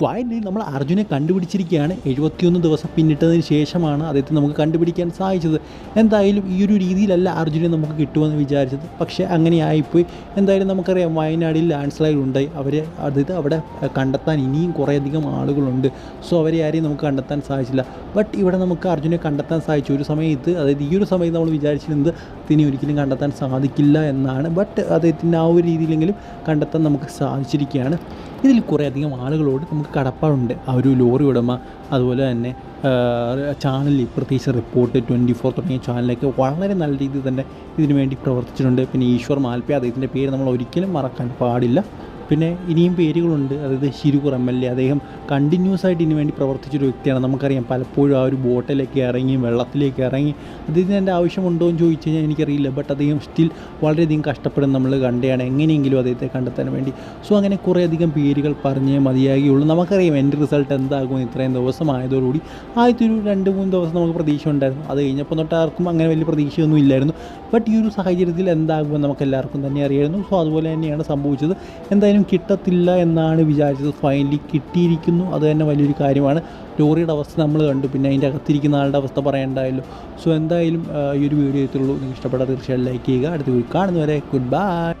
Finally നമ്മൾ അർജുനെ കണ്ടുപിടിച്ചിരിക്കുകയാണ്. എഴുപത്തിയൊന്ന് ദിവസം പിന്നിട്ടതിന് ശേഷമാണ് അദ്ദേഹത്തെ നമുക്ക് കണ്ടുപിടിക്കാൻ സാധിച്ചത്. എന്തായാലും ഈ ഒരു രീതിയിലല്ല അർജുനെ നമുക്ക് കിട്ടുമെന്ന് വിചാരിച്ചത്. പക്ഷേ അങ്ങനെ ആയിപ്പോയി. എന്തായാലും നമുക്കറിയാം വയനാടിൽ ലാൻഡ് സ്ലൈഡ് ഉണ്ടായി അവരെ അതായത് അവിടെ കണ്ടെത്താൻ ഇനിയും കുറേയധികം ആളുകളുണ്ട്. സോ അവരെ ആരെയും നമുക്ക് കണ്ടെത്താൻ സാധിച്ചില്ല. ബട്ട് ഇവിടെ നമുക്ക് അർജുനെ കണ്ടെത്താൻ സാധിച്ചു. ഒരു സമയത്ത് അതായത് ഈ ഒരു സമയത്ത് നമ്മൾ വിചാരിച്ചിരുന്നത് തിനി ഒരിക്കലും കണ്ടെത്താൻ സാധിക്കില്ല എന്നാണ്. ബട്ട് അദ്ദേഹത്തിന്റെ ആ ഒരു രീതിയിലെങ്കിലും കണ്ടെത്താൻ നമുക്ക് സാധിച്ചിരിക്കുകയാണ്. ഇതിൽ കുറേയധികം ആളുകളോട് നമുക്ക് കടപ്പാടുണ്ട്. ആ ഒരു ലോറി ഉടമ അതുപോലെ തന്നെ ചാനലിൽ പ്രത്യേകിച്ച് റിപ്പോർട്ട് ട്വന്റി ഫോർ തുടങ്ങിയ ചാനലൊക്കെ വളരെ നല്ല രീതിയിൽ തന്നെ ഇതിനു വേണ്ടി പ്രവർത്തിച്ചിട്ടുണ്ട്. പിന്നെ ഈശ്വർ മാൽപ്പ്യ അദ്ദേഹത്തിന്റെ പേര് നമ്മൾ ഒരിക്കലും മറക്കാൻ പാടില്ല. പിന്നെ ഇനിയും പേരുകളുണ്ട്. അതായത് ശിരുകുർ എം എൽ എ അദ്ദേഹം കണ്ടിന്യൂസ് ആയിട്ട് ഇതിനു വേണ്ടി പ്രവർത്തിച്ചൊരു വ്യക്തിയാണ്. നമുക്കറിയാം പലപ്പോഴും ആ ഒരു ബോട്ടിലേക്ക് ഇറങ്ങി വെള്ളത്തിലേക്ക് ഇറങ്ങി അദ്ദേഹത്തിന് എന്റെ ആവശ്യമുണ്ടോ? എന്ന് ചോദിച്ചു കഴിഞ്ഞാൽ എനിക്കറിയില്ല. ബട്ട് അദ്ദേഹം സ്റ്റിൽ വളരെയധികം കഷ്ടപ്പെടുന്ന നമ്മൾ കണ്ടെയാണ് എങ്ങനെയെങ്കിലും അദ്ദേഹത്തെ കണ്ടെത്താൻ വേണ്ടി. സോ അങ്ങനെ കുറേയധികം പേരുകൾ പറഞ്ഞേ മതിയാകുകയുള്ളൂ. നമുക്കറിയാം എന്റെ റിസൾട്ട് എന്താകും ഇത്രയും ദിവസമായതോടുകൂടി. ആദ്യത്തെ ഒരു രണ്ട് മൂന്ന് ദിവസം നമുക്ക് പ്രതീക്ഷ ഉണ്ടായിരുന്നു. അത് കഴിഞ്ഞപ്പോൾ തൊട്ട് ആർക്കും അങ്ങനെ വലിയ പ്രതീക്ഷയൊന്നും ഇല്ലായിരുന്നു. ബട്ട് ഈ ഒരു സാഹചര്യത്തിൽ എന്താകുമെന്ന് നമുക്ക് എല്ലാവർക്കും തന്നെ അറിയായിരുന്നു. സോ അതുപോലെ തന്നെയാണ് സംഭവിച്ചത്. എന്തായാലും കിട്ടത്തില്ല എന്നാണ് വിചാരിച്ചത്. ഫൈനലി കിട്ടിയിരിക്കുന്നു. അത് തന്നെ വലിയൊരു കാര്യമാണ്. ലോറിയുടെ അവസ്ഥ നമ്മൾ കണ്ടു. പിന്നെ അതിന്റെ അകത്തിരിക്കുന്ന ആളുടെ അവസ്ഥ പറയണ്ടായല്ലോ. സോ എന്തായാലും ഈ ഒരു വീഡിയോ എത്തുള്ളൂ നിങ്ങൾക്ക് ഇഷ്ടപ്പെട്ടാൽ തീർച്ചയായും ലൈക്ക് ചെയ്യുക. അടുത്ത വീഡിയോ കാണുന്നവരെ ഗുഡ് ബൈ